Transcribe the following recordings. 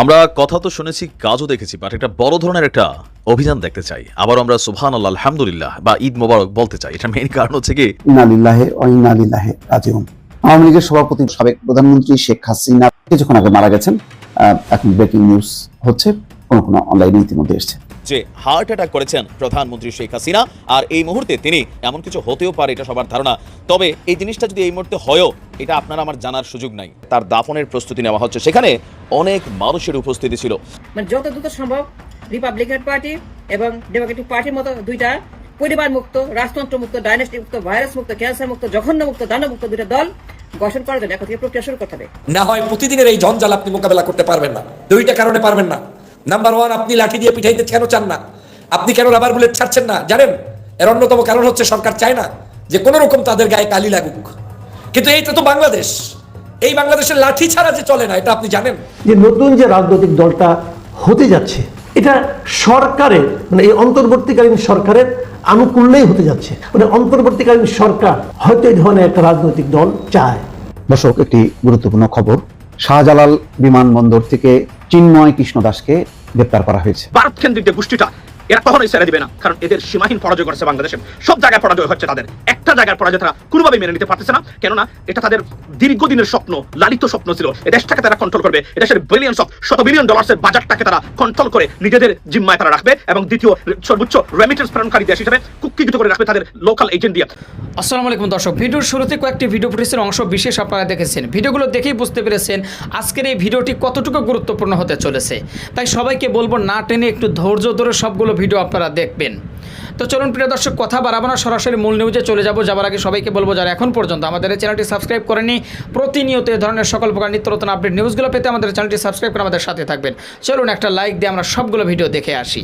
আমরা কথা তো শুনেছি, কাজও দেখেছি বাট একটা বড় ধরনের একটা অভিযান দেখতে চাই। আবার আমরা সুবহান আল্লাহ আলহামদুলিল্লাহ, বা ঈদ মোবারক বলতে চাই। এটা মেইন কারণ হচ্ছে কি? ইনালিল্লাহে অইনালিল্লাহে রাজিউন। আওয়ামী লীগের সভাপতি, সাবেক প্রধানমন্ত্রী শেখ হাসিনা, কিছুক্ষণ আগে মারা গেছেন। এখন ব্রেকিং নিউজ হচ্ছে, কোনো কোনো অনলাইনে ইতিমধ্যে এসছে। যে হার্ট অ্যাটাক করেছেন প্রধানমন্ত্রী শেখ হাসিনা আর এই মুহূর্তে তিনি এমন কিছু হতেও পারে এটা সবার ধারণা। তবে এই জিনিসটা যদি এই মুহূর্তে হয়ও এটা আপনার আমার জানার সুযোগ নাই। তার দাফনের প্রস্তুতি নেওয়া হচ্ছে। সেখানে অনেক মানুষের উপস্থিতি ছিল। মানে যত দ্রুত সম্ভব রিপাবলিকান পার্টি এবং ডেমোক্রেটিক পার্টির মতো দুইটা পরিবার মুক্ত রাজতন্ত্র মুক্ত ডাইনেস্টি মুক্ত ভাইরাস মুক্ত ক্যান্সার মুক্ত জঘন্য মুক্ত দানব মুক্ত দুইটা দল গঠন করার জন্য এখন থেকে প্রক্রিয়া শুরু করতে হবে। না হয় প্রতিদিনের এই জঞ্জাল আপনি মোকাবেলা করতে পারবেন না। দুইটা কারণে পারবেন না। নাম্বার ওয়ান আপনি লাঠি দিয়ে পিঠাইতে কেন চান না? আপনি কেন রাবার বুলেট ছাড়ছেন না? জানেন? এর অন্যতম কারণ হচ্ছে সরকার চায় না যে কোনো রকম তাদের গায়ে কালি লাগুক। কিন্তু এইটা তো বাংলাদেশ। এই বাংলাদেশের লাঠি ছাড়া যে চলে না এটা আপনি জানেন? যে নতুন যে রাজনৈতিক দলটা হতে যাচ্ছে এটা সরকারের মানে এই অন্তর্বর্তীকালীন সরকারের আনুকূল্যেই হতে যাচ্ছে। মানে অন্তর্বর্তীকালীন সরকার হয়তো এই ধরনের একটা রাজনৈতিক দল চায়। দর্শক একটি গুরুত্বপূর্ণ খবর। শাহজালাল বিমানবন্দর থেকে চিন্ময় কৃষ্ণ দাসকে গ্রেপ্তার করা হয়েছে। ভারত কেন্দ্রিক গোষ্ঠীটা এরা কখনোই ছেড়ে দিবে না, কারণ এদের সীমাহীন পরাজয় করেছে বাংলাদেশে। সব জায়গায় পরাজয় হচ্ছে তাদের। একটা জায়গায় পরাজয় তারা কোনোভাবে মেনে নিতে পারতেছে না, কেননা এটা তাদের দীর্ঘদিনের স্বপ্ন, লালিত স্বপ্ন ছিল। এ দেশটাকে তারা কন্ট্রোল করবে এদেশের বিলিয়ন্স অফ শত বিলিয়ন ডলার্সের বাজারটাকে তারা কন্ট্রোল করে নিজেদের জিম্মায় তারা রাখবে এবং দ্বিতীয় সর্বোচ্চ রেমিটেন্স প্রেরণকারী দেশ হিসেবে কুক্ষিগত করে রাখবে তাদের লোকাল এজেন্ট দিয়ে। আসসালামু আলাইকুম দর্শক, ভিডিওর শুরুতে কয়েকটি ভিডিও ফুটেজের অংশ বিশেষ আপনারা দেখেছেন। ভিডিওগুলো দেখেই বুঝতে পেরেছেন আজকের এই ভিডিওটি কতটুকু গুরুত্বপূর্ণ হতে চলেছে। তাই সবাইকে বলব না টেনে একটু ধৈর্য ধরে সবগুলো ভিডিও আপনারা দেখবেন। তো চলুন প্রিয় দর্শক, কথা বাড়াবো না, সরাসরি মূল নিউজে চলে যাব। যাবার আগে সবাইকে বলব, যারা এখন পর্যন্ত আমাদের এই চ্যানেলটি সাবস্ক্রাইব করেনি, প্রতিনিয়ত এই ধরনের সকল প্রকার নিত্য নতুন আপডেট নিউজগুলো পেতে আমাদের চ্যানেলটি সাবস্ক্রাইব করে আমাদের সাথে থাকবেন। চলুন একটা লাইক দিয়ে আমরা সবগুলো ভিডিও দেখে আসি।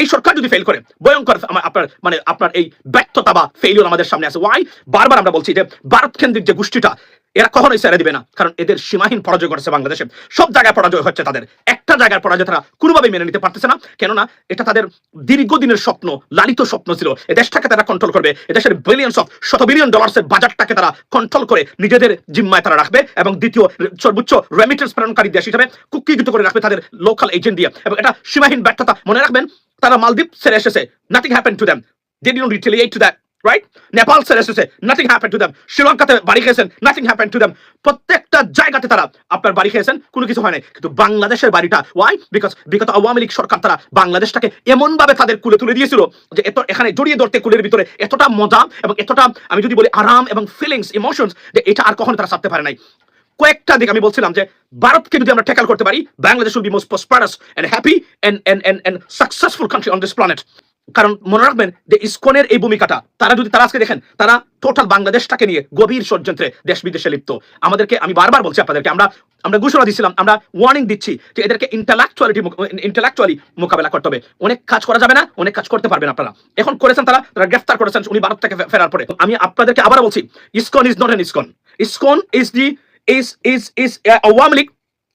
এই সরকার যদি ফেল করে, ভয়ঙ্কর আপনার মানে আপনার এই ব্যর্থতা বা ফেলিওর আমাদের সামনে আছে ওয়াই বারবার আমরা বলছি যে ভারত কেন্দ্রিক যে গোষ্ঠীটা, এরা কখনোই ছেড়ে দিবে না, কারণ এদের সীমাহীন পরাজয় করেছে বাংলাদেশে। সব জায়গায় পরাজয় হচ্ছে তাদের। একটা জায়গায় পরাজয় তারা কোনোভাবে মেনে নিতে পারতেছে না, কেননা এটা তাদের দীর্ঘদিনের স্বপ্ন, লালিত স্বপ্ন ছিল। এ দেশটাকে তারা কন্ট্রোল করবে, এ দেশের বিলিয়ন্স অফ শত বিলিয়ন ডলার্সের বাজারটাকে তারা কন্ট্রোল করে নিজেদের জিম্মায় তারা রাখবে এবং দ্বিতীয় সর্বোচ্চ রেমিটেন্স প্রেরণকারী দেশ হিসেবে কুক্ষিগত করে রাখবে তাদের লোকাল এজেন্ট দিয়ে। এবং এটা সীমাহীন ব্যর্থতা, মনে রাখবেন তারা মালদ্বীপ ছেড়ে এসেছে। Nothing happen to them they didn't retaliate to that right Nepal ছেড়ে এসেছে। নাথিং হ্যাপেন টু দ্যাম শ্রীলঙ্কাতে বাড়ি খেয়েছেন। নাথিং হ্যাপেন টু দ্যাম প্রত্যেকটা জায়গাতে তারা আপনার বাড়ি খেয়েছেন। কোনো কিছু হয় কিন্তু বাংলাদেশের বাড়িটা ওয়াই বিকজ বিগত আওয়ামী লীগ সরকার তারা বাংলাদেশটাকে এমন ভাবে তাদের কুলে তুলে দিয়েছিল যে এত, এখানে জড়িয়ে ধরতে কুলের ভিতরে এতটা মজা এবং এতটা, আমি যদি বলি আরাম এবং ফিলিংস ইমোশনস যে এটা আর কখনো তারা ছাড়তে পারে নাই। কয়েকটা দিক আমি বলছিলাম যে ভারতকে যদি আমরা ট্যাকল করতে পারি Bangladesh will be most prosperous and happy and successful country on this planet কারণ মনে রাখবেন যে ইসকনের এই ভূমিকাটা, তারা যদি, তারা আজকে দেখেন, তারা টোটাল বাংলাদেশটাকে নিয়ে গভীর ষড়যন্ত্রে দেশ বিদেশে লিপ্ত। আমাদেরকে, আমি বারবার বলছি আপনাদেরকে, আমরা আমরা ঘোষণা দিচ্ছিলাম আমরা ওয়ার্নিং দিচ্ছি যে এদেরকে ইন্টালেকচুয়ালিটি ইন্টালেকচুয়ালি মোকাবেলা করতে হবে। অনেক কাজ করা যাবে না, অনেক কাজ করতে পারবেন আপনারা। এখন করেছেন তারা তারা গ্রেফতার করেছেন, উনি ভারত থেকে ফেরার পরে। আমি আপনাদেরকে আবার বলছি, ISKCON is not an ISKCON. ISKCON is the is is uh, Awami League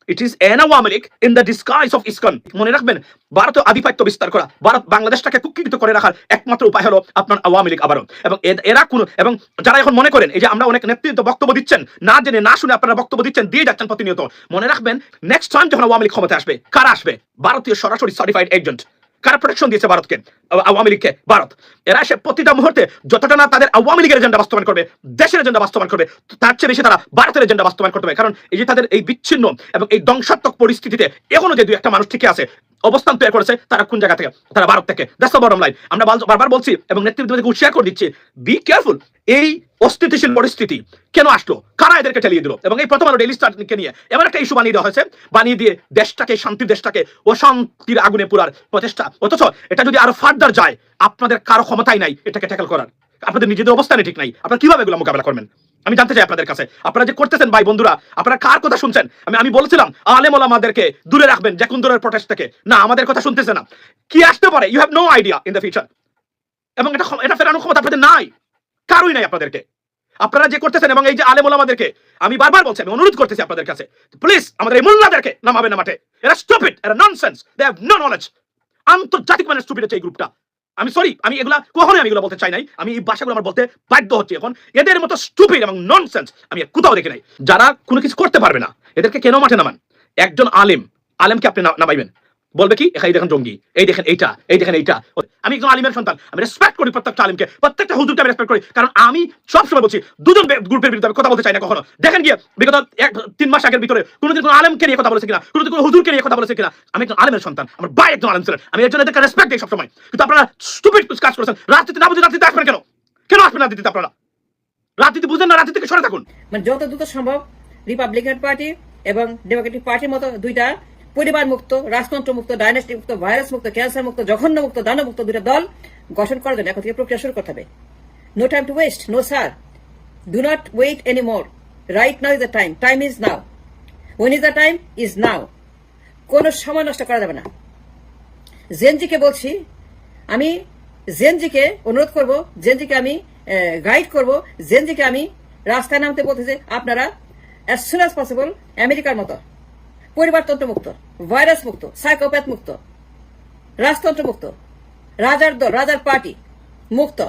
it is an Awami League in the disguise of ISKCON মনে রাখবেন ভারতীয় আধিপত্য বিস্তার করা ভারত বাংলাদেশটাকে কুক্ষিগত করে রাখার একমাত্র উপায় হলো আপনার আওয়ামী লীগ আবারও। এবং এরা কোন এবং যারা এখন মনে করেন এই যে আমরা অনেক নেতৃত্ব বক্তব্য দিচ্ছেন না জেনে না শুনে আপনারা বক্তব্য দিচ্ছেন দিয়ে যাচ্ছেন প্রতিনিয়ত। মনে রাখবেন নেক্সট টাইম যখন আওয়ামী লীগ ক্ষমতায় আসবে কারা আসবে? ভারতীয় সরাসরি সার্টিফাইড এজেন্ট কারা প্রোটেকশন দিয়েছে ভারতকে? আওয়ামী লীগকে? ভারত। এরা এসে প্রতিটা মুহূর্তে যতটা না তাদের আওয়ামী লীগের এজেন্ডা বাস্তবায়ন করবে, দেশের এজেন্ডা বাস্তবায়ন করবে, তার চেয়ে বেশি তারা ভারতের এজেন্ডা বাস্তবায়ন করতে হবে কারণ এই যে তাদের এই বিচ্ছিন্ন এবং এই ধ্বংসাত্মক পরিস্থিতিতে এখনও যে দু একটা মানুষ ঠিকই আছে অবস্থান তৈরি করেছে তারা কোন জায়গা থেকে? তারা ভারত থেকে। দ্য বটম লাইন আমরা বারবার বলছি এবং নেতৃত্বকে উৎসাহ করে দিচ্ছি বি কেয়ারফুল এই অস্থিতিশীল পরিস্থিতি কেন আসলো? কারা এদেরকে ঠেলিয়ে দিল? এবং এই প্রথম আলো ডেইলি স্টারকে নিয়ে এমন একটা ইস্যু বানিয়ে দেওয়া হয়েছে, বানিয়ে দিয়ে দেশটাকে শান্তির দেশটাকে, অশান্তির আগুনে পুরার প্রচেষ্টা। অথচ এটা যদি আরও ফার্দার যায়, আপনাদের কারও ক্ষমতাই নাই এটাকে ট্যাকল করার। আপনাদের নিজেদের অবস্থানে ঠিক নাই। আপনারা কীভাবে এগুলো মোকাবেলা করবেন? আমি জানতে চাই আপনাদের কাছে। আপনারা যে করতেছেন ভাই বন্ধুরা, আপনারা কার কথা শুনছেন? আমি আমি বলছিলাম, আলেম ওলামাদেরকে দূরে রাখবেন যে কোন ধরনের প্রটেস্ট থেকে। না, আমাদের কথা শুনতেছে না। কি আসতে পারে? You have no idea in the future এবং এটা এটা ফেরানোর ক্ষমতা আপনাদের নাই। কারোই নাই আপনাদেরকে। আপনারা যে করতেছেন এবং এই যে আলেম ওলামাদেরকে, আমি বারবার বলছি, আমি অনুরোধ করতেছি আপনাদের কাছে। প্লিজ আমাদের এই মোল্লাদেরকে নামাবে না মাঠে। এরা স্টুপিড এরা nonsense they have no knowledge আন্তর্জাতিক মানে স্টুপিড হচ্ছে এই গ্রুপটা আমি সরি আমি এগুলা কখনোই আমি এগুলো বলতে চাই নাই। আমি এই ভাষাগুলো আমার বলতে বাধ্য হচ্ছে এখন। এদের মতো স্টুপিড এবং ননসেন্স আমি কোথাও দেখি নাই। যারা কোনো কিছু করতে পারবে না, এদেরকে কেন মাঠে নামান? একজন আলেম, আলেমকে আপনি নামাইবেন। বলবে কি? এই দেখেন জঙ্গি, এই দেখেন এইটা, এই দেখেন এইটা। আমি একজন আলিমের সন্তান, আমি রেসপেক্ট করি প্রত্যেকটা আলিমকে, প্রত্যেকটা হুজুরকে আমি রেসপেক্ট করি, কারণ আমি সবসময় বলছি, দুজন গ্রুপের বিরুদ্ধে কথা বলতে চাই না কখনো। দেখেন গিয়ে, বিগত এক, তিন মাস আগের ভিতরে কোনোদিন কোনো আলেমকে নিয়ে কথা বলেছে কিনা, কোনোদিন কোনো হুজুরকে নিয়ে কথা বলেছে কিনা, আমি একজন আলেমের সন্তান, আমার ভাই একজন আলেম ছিলেন, আমি এর জন্য এদেরকে রেসপেক্ট দিই সবসময়। কিন্তু আপনারা স্টুপিড কাজ করেছেন রাজনীতি না বুঝে রাজনীতি আসবেন কেন? কেন আসবেন রাজনীতিতে আপনারা? রাজনীতি বুঝেন না, রাজনীতি সরে থাকুন। মানে যত দ্রুত সম্ভব রিপাবলিকান পার্টি এবং ডেমোক্রেটিক পার্টির মতো দুইটা পরিবার মুক্ত রাজতন্ত্র মুক্ত ডাইনেস্টি মুক্ত ভাইরাস মুক্ত ক্যান্সার মুক্ত জঘন্য মুক্ত দানব মুক্ত দুইটা দল গঠন করার জন্য এখন থেকে প্রক্রিয়া শুরু করতে হবে। No time to waste no sir do not wait any more right now is the time time is now when is the time is now কোনো সময় নষ্ট করা যাবে না। জেনজিকে বলছি, আমি জেনজিকে অনুরোধ করব, জেনজিকে আমি গাইড করব, জেনজিকে আমি রাস্তায় নামতে বলতেছে আপনারা অ্যাজ সুন অ্যাজ পসিবল আমেরিকার মতো পরিবারতন্ত্র মুক্ত ভাইরাস মুক্ত সাইকোপ্যাথ মুক্ত রাজতন্ত্র মুক্ত রাজার দল, রাজার পার্টি মুক্ত।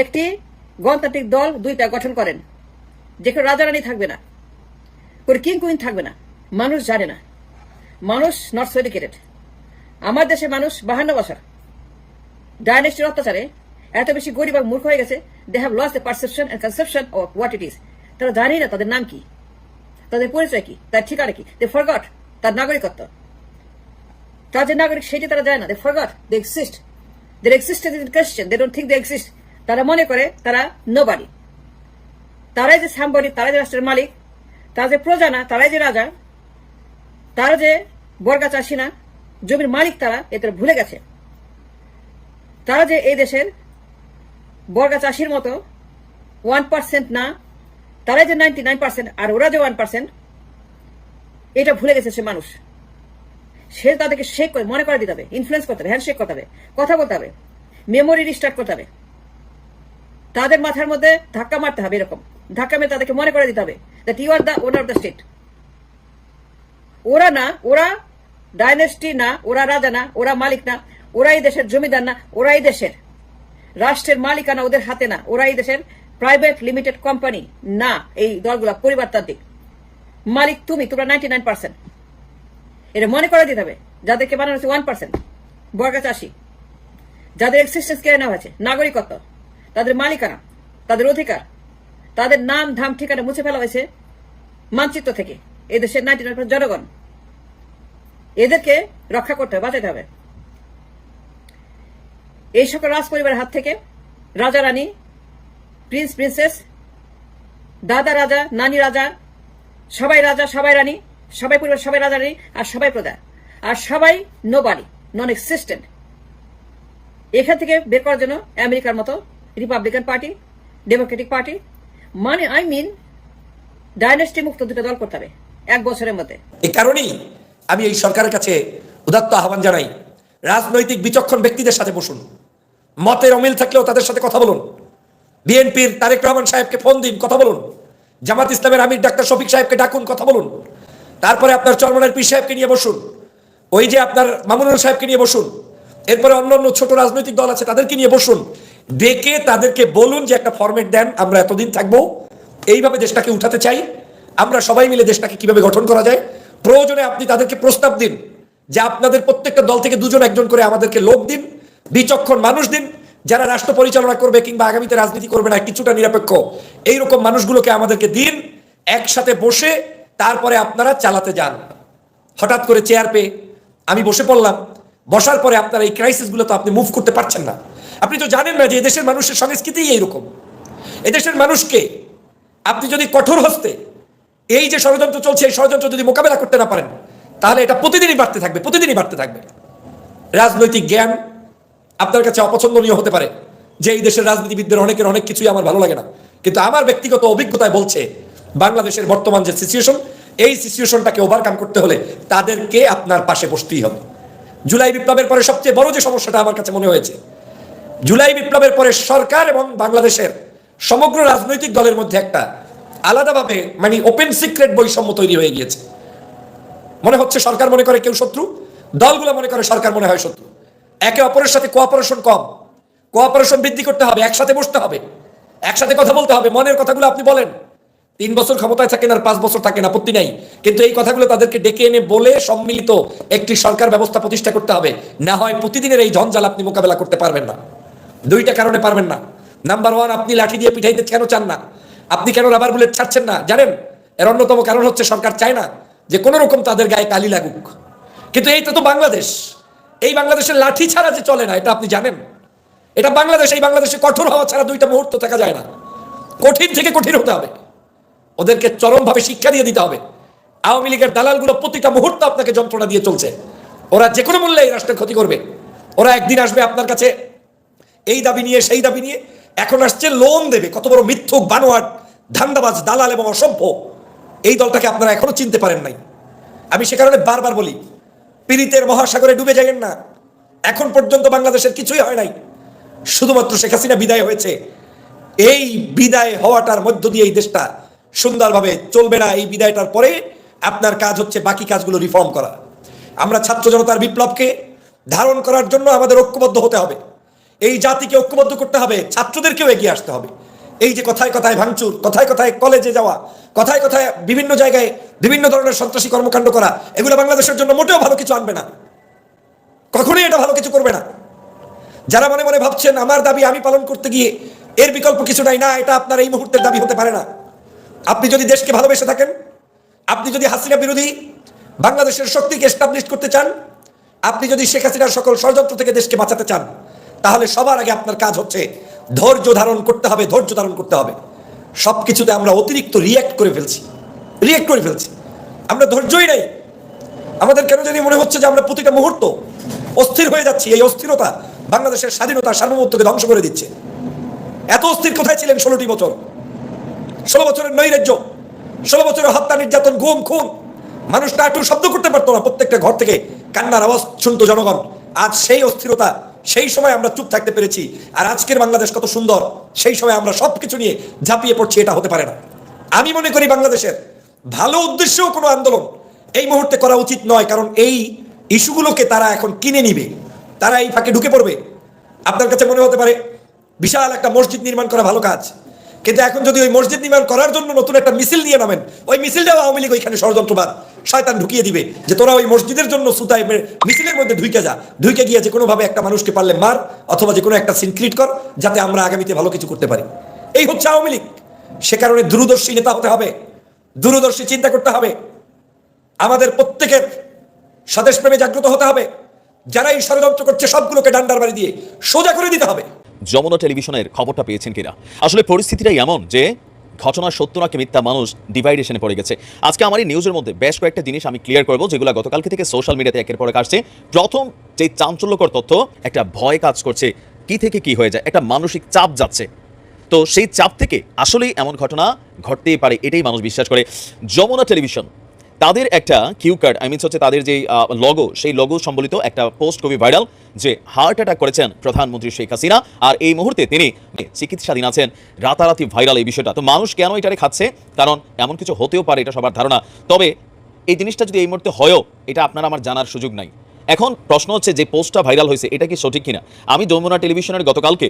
একটি গণতান্ত্রিক দল দুইটা গঠন করেন। যেখানে রাজা রানী থাকবে না, কোনো কিং কুইন থাকবে না, মানুষ জানে না। মানুষ নট এডুকেটেড আমার দেশের মানুষ বাহান্ন বছর। ডাইনেস্টির অত্যাচারে এত বেশি গরিব এবং মূর্খ হয়ে গেছে they have lost the perception and conception of what it is তারা জানি না তাদের নাম কি। তাদের পরিচয় কি? তার ঠিকানা কি? দে ফরগট তার নাগরিকত্ব। তার যে নাগরিক সেটি তারা যায় না they forgot they exist their existence in question they don't think they exist তারা মনে করে তারা নোবাডি তারাই যে সাম্বডি তারাই যে রাষ্ট্রের মালিক, তারা যে প্রজা না, তারাই যে রাজা, তারা যে বর্গা চাষি না, জমির মালিক তারা, এ তারা ভুলে গেছে। তারা যে এই দেশের বর্গা চাষির মতো ওয়ান পার্সেন্ট না, তারাই যে নাইনটি নাইন পার্সেন্ট আর ওরা যে ওয়ান পার্সেন্ট এটা ভুলে গেছে সে মানুষ। সে তাদেরকে শেক করে, মনে করে দিতে হবে ইনফ্লুয়েন্স করতে হবে হ্যান্ডশেক করতে হবে, কথা বলতে হবে মেমোরি রিস্টার্ট করতে হবে। তাদের মাথার মধ্যে ধাক্কা মারতে হবে এরকম। ধাক্কা মেরে তাদেরকে মনে করে দিতে হবে that you are the owner of the state ওরা না, ওরা ডাইনেস্টি না, ওরা রাজা না, ওরা মালিক না, ওরাই দেশের জমিদার না, ওরাই দেশের রাষ্ট্রের মালিকানা ওদের হাতে না, ওরাই দেশের প্রাইভেট লিমিটেড কোম্পানি না, এই দলগুলা, পরিবারতান্ত্রিক। মালিক তুমি, তোমরা নাইনটি নাইন পার্সেন্ট এটা মনে করে দিতে হবে, যাদেরকে বানানো হয়েছে ওয়ান পার্সেন্ট বর্গা চাষি। যাদের এক্সিস্টেন্স কেড়ে নেওয়া হয়েছে, নাগরিকত্ব, তাদের মালিকানা, তাদের অধিকার, তাদের নাম, ধাম, ঠিকানা মুছে ফেলা হয়েছে মানচিত্র থেকে এদেশের নাইনটি নাইন জনগণ। এদেরকে রক্ষা করতে হবে, বাঁচাতে হবে। এই সকল রাজ পরিবারের হাত থেকে রাজা, রানী প্রিন্স প্রিন্সেস দাদা, রাজা, নানি, রাজা সবাই রাজা, সবাই রানী, সবাই পরিবার, সবাই রাজা, রানী, আর সবাই প্রজা, আর সবাই নো বাড়ি নন এক্সিস্টেন্ট এখান থেকে বের করার জন্য আমেরিকার মতো রিপাবলিকান পার্টি ডেমোক্রেটিক পার্টি মানে আই মিন ডাইনেস্টি মুক্ত দুটো দল করতে হবে, এক বছরের মধ্যে। এই কারণেই আমি এই সরকারের কাছে উদাত্ত আহ্বান জানাই, রাজনৈতিক বিচক্ষণ ব্যক্তিদের সাথে বসুন, মতের অমিল থাকলেও তাদের সাথে কথা বলুন, বিএনপির তারেক রহমান সাহেবকে ফোন দিন, কথা বলুন। জামাত ইসলামের আমির ডাক্তার শফিক সাহেবকে ডাকুন, কথা বলুন। তারপরে আপনার চরমনের পীর সাহেবকে নিয়ে বসুন। ওই যে আপনার মামুনুল সাহেবকে নিয়ে বসুন। এরপরে অন্য অন্য ছোট রাজনৈতিক দল আছে, তাদেরকে নিয়ে বসুন। ডেকে তাদেরকে বলুন যে একটা ফরম্যাট দেন, আমরা এতদিন থাকব। এইভাবে দেশটাকে উঠাতে চাই। আমরা সবাই মিলে দেশটাকে কীভাবে গঠন করা যায়? প্রয়োজনে আপনি তাদেরকে প্রস্তাব দিন যে আপনাদের প্রত্যেকটা দল থেকে দুজন একজন করে আমাদেরকে লোক দিন, বিচক্ষণ মানুষ দিন যারা রাষ্ট্র পরিচালনা করবে কিংবা আগামীতে রাজনীতি করবে না, কিছুটা নিরপেক্ষ। এইরকম মানুষগুলোকে আমাদেরকে দিন, একসাথে বসে তারপরে আপনারা চালাতে যান। হঠাৎ করে চেয়ার পেয়ে আমি বসে পড়লাম। বসার পরে আপনার এই ক্রাইসিসগুলো তো আপনি মুভ করতে পারছেন না। আপনি তো জানেন না যে এদেশের মানুষের সংস্কৃতিই এইরকম। এদেশের মানুষকে আপনি যদি কঠোর হস্তে এই যে ষড়যন্ত্র চলছে, এই ষড়যন্ত্র যদি মোকাবেলা করতে না পারেন, তাহলে এটা প্রতিদিনই বাড়তে থাকবে, প্রতিদিনই বাড়তে থাকবে। রাজনৈতিক জ্ঞান আপনার কাছে অপছন্দনীয় হতে পারে যে এই দেশের রাজনীতিবিদদের অনেকের অনেক কিছুই আমার ভালো লাগে না। কিন্তু আমার ব্যক্তিগত অভিজ্ঞতায় বলছে, বাংলাদেশের বর্তমান যে সিচুয়েশন এই সিচুয়েশনটাকে ওভারকাম করতে হলে তাদেরকে আপনার পাশে বসতেই হবে। জুলাই বিপ্লবের পরে সবচেয়ে বড় যে সমস্যাটা আমার কাছে মনে হয়েছে, জুলাই বিপ্লবের পরে সরকার এবং বাংলাদেশের সমগ্র রাজনৈতিক দলের মধ্যে একটা আলাদাভাবে মানে ওপেন সিক্রেট বৈষম্য তৈরি হয়ে গিয়েছে। মনে হচ্ছে সরকার মনে করে কেউ শত্রু, দলগুলো মনে করে সরকার মনে হয় শত্রু। একে অপরের সাথে কোঅপারেশন কম। কোঅপারেশন বৃদ্ধি করতে হবে, একসাথে বসতে হবে। একসাথে কথা বলতে হবে, মনের কথাগুলো আপনি বলেন। তিন বছর ক্ষমতায় থাকেন আর পাঁচ বছর থাকেন আপত্তি নাই। কিন্তু এই কথাগুলো তাদেরকে ডেকে এনে বলে সম্মিলিত একটি সরকার ব্যবস্থা প্রতিষ্ঠা করতে হবে। না হয় প্রতিদিনের এই ঝঞ্ঝাল আপনি মোকাবেলা করতে পারবেন না। দুইটা কারণে পারবেন না। নাম্বার ওয়ান আপনি লাঠি দিয়ে পিঠাইতে কেন চান না? আপনি কেন রাবার বুলেট ছাড়ছেন না? জানেন, এর অন্যতম কারণ হচ্ছে সরকার চায় না যে কোনো রকম তাদের গায়ে কালি লাগুক। কিন্তু এইটা তো বাংলাদেশ। এই বাংলাদেশের লাঠি ছাড়া যে চলে না, এটা আপনি জানেন? এটা বাংলাদেশ, এই বাংলাদেশে কঠোর হওয়া ছাড়া দুইটা মুহূর্ত থাকা যায় না। কঠিন থেকে কঠিন হতে হবে। ওদেরকে চরমভাবে শিক্ষা দিয়ে দিতে হবে। আওয়ামী লীগের দালালগুলো প্রতিটা মুহূর্ত আপনাকে যন্ত্রণা দিয়ে চলছে। ওরা যে কোনো মূল্যে এই রাষ্ট্রের ক্ষতি করবে। ওরা একদিন আসবে আপনার কাছে, এই দাবি নিয়ে, সেই দাবি নিয়ে। এখন আসছে লোন দেবে, কত বড় মিথ্যুক, বানোয়াট, ধান্দাবাজ, দালাল এবং অসভ্য এই দলটাকে আপনারা এখনও চিনতে পারেন নাই। আমি সে কারণে বারবার বলি পীড়িতের মহাসাগরে ডুবে যাইয়েন না। এখন পর্যন্ত বাংলাদেশের কিছুই হয় নাই। শুধুমাত্র শেখ হাসিনা বিদায় হয়েছে। এই বিদায় হওয়াটার মধ্য দিয়ে এই দেশটা সুন্দরভাবে চলবে না। এই বিদায়টার পরে আপনার কাজ হচ্ছে বাকি কাজগুলো রিফর্ম করা। আমরা ছাত্র জনতার বিপ্লবকে ধারণ করার জন্য আমাদের ঐক্যবদ্ধ হতে হবে। এই জাতিকে ঐক্যবদ্ধ করতে হবে। ছাত্রদেরকেও এগিয়ে আসতে হবে। এই যে কথায় কথায় ভাঙচুর, কথায় কথায় কলেজে যাওয়া, কথায় কথায় বিভিন্ন জায়গায় বিভিন্ন ধরনের সন্ত্রাসী কর্মকাণ্ড করা, এগুলো বাংলাদেশের জন্য মোটেও ভালো কিছু আনবে না। কখনোই এটা ভালো কিছু করবে না। যারা মনে মনে ভাবছেন, আমার দাবি আমি পালন করতে গিয়ে এর বিকল্প কিছু নাই, না, এটা আপনার এই মুহূর্তের দাবি হতে পারে না। আপনি যদি দেশকে ভালোবেসে থাকেন, আপনি যদি হাসিনা বিরোধী বাংলাদেশের শক্তিকে এস্টাবলিশ করতে চান, আপনি যদি শেখ হাসিনার সকল ষড়যন্ত্র থেকে দেশকে বাঁচাতে চান, তাহলে সবার আগে আপনার কাজ হচ্ছে ধৈর্য ধারণ করতে হবে, ধৈর্য ধারণ করতে হবে। সব কিছুতে আমরা অতিরিক্ত রিয়্যাক্ট করে ফেলছি। রিয়্যাক্ট করে ফেলছি। আমরা ধৈর্যই নাই। আমাদের কেন জানি মনে হচ্ছে যে আমরা প্রতিটা মুহূর্ত অস্থির হয়ে যাচ্ছি। এই অস্থিরতা বাংলাদেশের স্বাধীনতা সার্বভৌমত্বকে ধ্বংস করে দিচ্ছে। এত অস্থির কোথায় ছিলেন ষোলোটি বছর? ষোলো বছরের নৈরাজ্য, ষোলো বছরের হত্যা, নির্যাতন গুম খুন। মানুষটা একটু শব্দ করতে পারতো না প্রত্যেকটা ঘর থেকে। কান্নার আওয়াজ শুনতো জনগণ। আজ সেই অস্থিরতা সেই সময় আমরা চুপ থাকতে পেরেছি। আর আজকের বাংলাদেশ কত সুন্দর, সেই সময় আমরা সব কিছু নিয়ে ঝাঁপিয়ে পড়ছি, এটা হতে পারে না। আমি মনে করি বাংলাদেশের ভালো উদ্দেশ্যেও কোনো আন্দোলন এই মুহূর্তে করা উচিত নয়, কারণ এই ইস্যুগুলোকে তারা এখন কিনে নিবে। তারা এই ফাঁকে ঢুকে পড়বে। আপনার কাছে মনে হতে পারে, বিশাল একটা মসজিদ নির্মাণ করা ভালো কাজ। কিন্তু এখন যদি ওই মসজিদ নির্মাণ করার জন্য নতুন একটা মিছিল নিয়ে নামেন, ওই মিছিলটাও আওয়ামী লীগ ওইখানে ষড়যন্ত্রবাদ। শয়তান ঢুকিয়ে দিবে যে তোরা ওই মসজিদের জন্য সুতায় মিছিলের মধ্যে ঢুকে যা। ঢুকে গিয়ে যে কোনোভাবে একটা মানুষকে পারলে মার, অথবা যে কোনো একটা সিন ক্রিয়েট কর, যাতে আমরা আগামীতে ভালো কিছু করতে পারি। এই হচ্ছে আওয়ামী লীগ। সে কারণে দূরদর্শী নেতা হতে হবে, দূরদর্শী চিন্তা করতে হবে। আমাদের প্রত্যেকের স্বদেশ প্রেমে জাগ্রত হতে হবে। যারা এই ষড়যন্ত্র করছে, সবগুলোকে ডান্ডার বাড়ি দিয়ে সোজা করে দিতে হবে। যমুনা টেলিভিশনের খবরটা পেয়েছেন কিনা? আসলে পরিস্থিতিটাই এমন যে ঘটনা সত্য নাকি মিথ্যা মানুষ ডিভাইডেশনে পড়ে গেছে। আজকে আমার এই নিউজের মধ্যে বেশ কয়েকটা জিনিস আমি ক্লিয়ার করব, যেগুলো গতকালকে থেকে সোশ্যাল মিডিয়াতে একের পর আসছে। প্রথম যে চাঞ্চল্যকর তথ্য, একটা ভয় কাজ করছে, কি থেকে কি হয়ে যায়, একটা মানসিক চাপ যাচ্ছে। তো সেই চাপ থেকে আসলেই এমন ঘটনা ঘটতেই পারে, এটাই মানুষ বিশ্বাস করে। যমুনা টেলিভিশন তাদের একটা কিউ কার্ড আই মিনস হচ্ছে তাদের যে লগো সেই লগো সম্বলিত একটা পোস্ট খুবই ভাইরাল যে হার্ট অ্যাটাক করেছেন প্রধানমন্ত্রী শেখ হাসিনা। আর এই মুহূর্তে তিনি চিকিৎসাধীন আছেন। রাতারাতি ভাইরাল এই বিষয়টা। তো মানুষ কেন এটারে খাচ্ছে? কারণ এমন কিছু হতেও পারে, এটা সবার ধারণা। তবে এই জিনিসটা যদি এই মুহূর্তে হয়ও, এটা আপনার আমার জানার সুযোগ নাই। এখন প্রশ্ন হচ্ছে যে পোস্টটা ভাইরাল হয়েছে, এটা কি সঠিক কিনা? আমি যমুনা টেলিভিশনের গতকালকে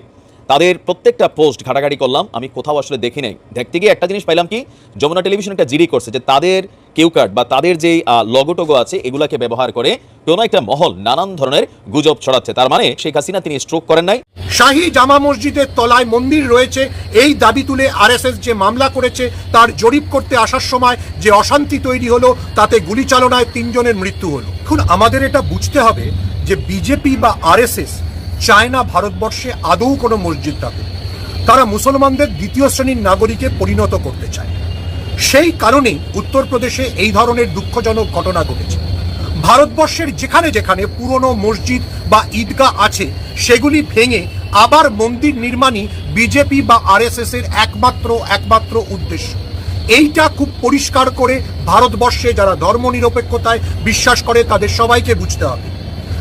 তাদের প্রত্যেকটা পোস্ট ঘাটাঘাটি করলাম, আমি কোথাও আসলে দেখি নাই। দেখতে গিয়ে একটা জিনিস পাইলাম কি, যমুনা টেলিভিশন একটা জিডি করছে যে তাদের কিউ কার্ড বা তাদের যেই লগো টোগো আছে, এগুলাকে ব্যবহার করে কোনো একটা মহল নানান ধরনের গুজব ছড়াচ্ছে। তার মানে শেখ হাসিনা তিনি স্ট্রোক করেন নাই। শাহী জামা মসজিদের তলায় মন্দির রয়েছে, এই দাবি তুলে আরএসএস যে মামলা করেছে, তার জরিপ করতে আসার সময় যে অশান্তি তৈরি হলো, তাতে গুলি চালনায় তিনজনের মৃত্যু হলো। এখন আমাদের এটা বুঝতে হবে যে বিজেপি বা আরএসএস চায় না ভারতবর্ষে আদৌ কোনো মসজিদ থাকুক তারা মুসলমানদের দ্বিতীয় শ্রেণির নাগরিকে পরিণত করতে চায়। সেই কারণেই উত্তরপ্রদেশে এই ধরনের দুঃখজনক ঘটনা ঘটেছে। ভারতবর্ষের যেখানে যেখানে পুরনো মসজিদ বা ঈদগাহ আছে, সেগুলি ভেঙে আবার মন্দির নির্মাণই বিজেপি বা আরএসএস এর একমাত্র একমাত্র উদ্দেশ্য। এইটা খুব পরিষ্কার করে ভারতবর্ষে যারা ধর্মনিরপেক্ষতায় বিশ্বাস করে, তাদের সবাইকে বুঝতে হবে।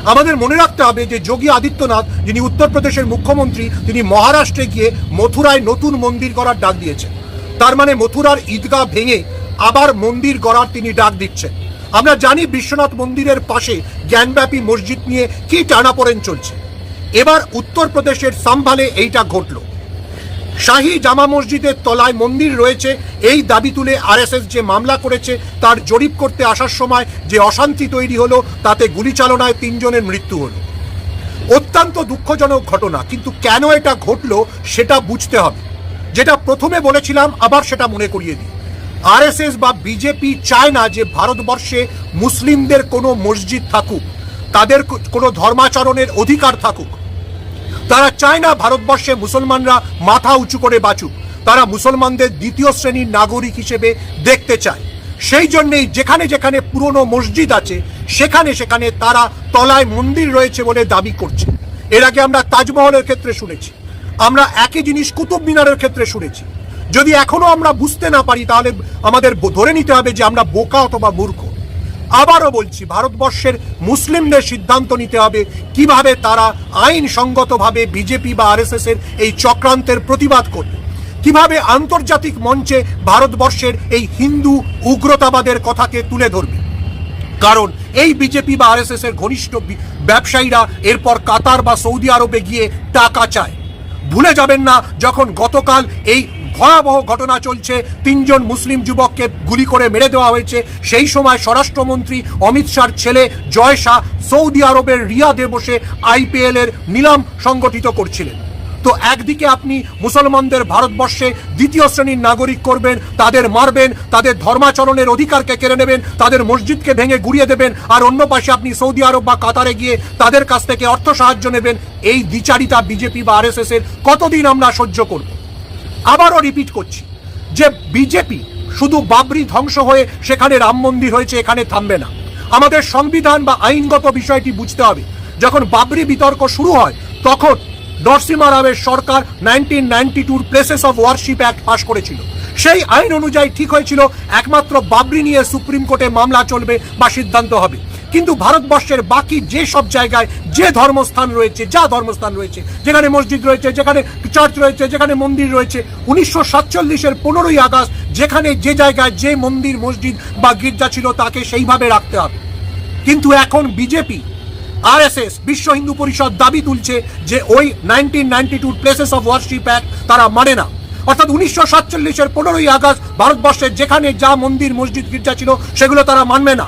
আমাদের মনে রাখতে হবে যে যোগী আদিত্যনাথ, যিনি উত্তরপ্রদেশের মুখ্যমন্ত্রী, তিনি মহারাষ্ট্রে গিয়ে মথুরায় নতুন মন্দির করার ডাক দিয়েছেন। তার মানে মথুরার ঈদগাহ ভেঙে আবার মন্দির গড়ার তিনি ডাক দিচ্ছেন। আমরা জানি বিশ্বনাথ মন্দিরের পাশে জ্ঞানব্যাপী মসজিদ নিয়ে কি টানাপোড়েন চলছে। এবার উত্তরপ্রদেশের সাম্ভালে এইটা ঘটল। শাহী জামা মসজিদের তলায় মন্দির রয়েছে। এই দাবি তুলে আরএসএস যে মামলা করেছে, তার জরিপ করতে আসার সময় যে অশান্তি তৈরি হলো, তাতে গুলি চালনায় তিনজনের মৃত্যু হলো। অত্যন্ত দুঃখজনক ঘটনা, কিন্তু কেন এটা ঘটলো সেটা বুঝতে হবে। যেটা প্রথমে বলেছিলাম, আবার সেটা মনে করিয়ে দিই। আরএসএস বা বিজেপি চায় না যে ভারতবর্ষে মুসলিমদের কোনো মসজিদ থাকুক, তাদের কোনো ধর্মাচরণের অধিকার থাকুক। তারা চায় না ভারতবর্ষে মুসলমানরা মাথা উঁচু করে বাঁচুক। তারা মুসলমানদের দ্বিতীয় শ্রেণির নাগরিক হিসেবে দেখতে চায়। সেই জন্যেই যেখানে যেখানে পুরনো মসজিদ আছে, সেখানে সেখানে তারা তলায় মন্দির রয়েছে বলে দাবি করছে। এর আগে আমরা তাজমহলের ক্ষেত্রে শুনেছি। আমরা একই জিনিস কুতুব মিনারের ক্ষেত্রে শুনেছি। যদি এখনও আমরা বুঝতে না পারি, তাহলে আমাদের ধরে নিতে হবে যে আমরা বোকা অথবা মূর্খ। আবারও বলছি, ভারতবর্ষের মুসলিমদের সিদ্ধান্ত নিতে হবে কীভাবে তারা আইনসঙ্গতভাবে বিজেপি বা আরএসএস এর এই চক্রান্তের প্রতিবাদ করবে। কীভাবে আন্তর্জাতিক মঞ্চে ভারতবর্ষের এই হিন্দু উগ্রতাবাদের কথাকে তুলে ধরবে। কারণ এই বিজেপি বা আরএসএস এর ঘনিষ্ঠ ব্যবসায়ীরা এরপর কাতার বা সৌদি আরবে গিয়ে টাকা চায়। ভুলে যাবেন না, যখন গতকাল এই ভয়াবহ ঘটনা চলছে। তিনজন মুসলিম যুবককে গুলি করে মেরে দেওয়া হয়েছে। সেই সময় স্বরাষ্ট্রমন্ত্রী অমিত শাহর ছেলে জয় শাহ সৌদি আরবের রিয়াদে বসে আইপিএল এর নিলাম সংগঠিত করছিলেন। তো একদিকে আপনি মুসলমানদের ভারতবর্ষে দ্বিতীয় শ্রেণির নাগরিক করবেন, তাদের মারবেন, তাদের ধর্মাচরণের অধিকারকে কেড়ে নেবেন, তাদের মসজিদকে ভেঙে গুড়িয়ে দেবেন, আর অন্য পাশে আপনি সৌদি আরব বা কাতারে গিয়ে তাদের কাছ থেকে অর্থ সাহায্য নেবেন, এই দ্বিচারিতা বিজেপি বা আরএসএস এর কতদিন আমরা সহ্য করব? আবারও রিপিট করছি যে বিজেপি শুধু বাবরি ধ্বংস হয়ে সেখানে রাম মন্দির হয়েছে, এখানে থামবে না। আমাদের সংবিধান বা আইনগত বিষয়টি বুঝতে হবে। যখন বাবরি বিতর্ক শুরু হয়, তখন নরসিমা রাওয়ের সরকার nineteen ninety tour places of worship act pass করেছিল। সেই আইন অনুযায়ী ঠিক হয়েছিল, একমাত্র বাবরি নিয়ে সুপ্রিম কোর্টে মামলা চলবে বা সিদ্ধান্ত হবে। কিন্তু ভারতবর্ষের বাকি যে সব জায়গায় যে ধর্মস্থান রয়েছে, যা ধর্মস্থান রয়েছে, যেখানে মসজিদ রয়েছে, যেখানে চার্চ রয়েছে, যেখানে মন্দির রয়েছে, উনিশশো সাতচল্লিশের পনেরোই আগস্ট, যেখানে যে জায়গায় যে মন্দির, মসজিদ বা গির্জা ছিল, তাকে সেইভাবে রাখতে হবে। কিন্তু এখন বিজেপি, আরএসএস, বিশ্ব হিন্দু পরিষদ দাবি তুলছে যে ওই নাইনটিন নাইনটি টুর প্লেসেস অফ ওয়ার্শিপ অ্যাক্ট তারা মানে না। অর্থাৎ উনিশশো সাতচল্লিশের পনেরোই আগস্ট ভারতবর্ষের যেখানে যা মন্দির, মসজিদ, গির্জা ছিল, সেগুলো তারা মানবে না।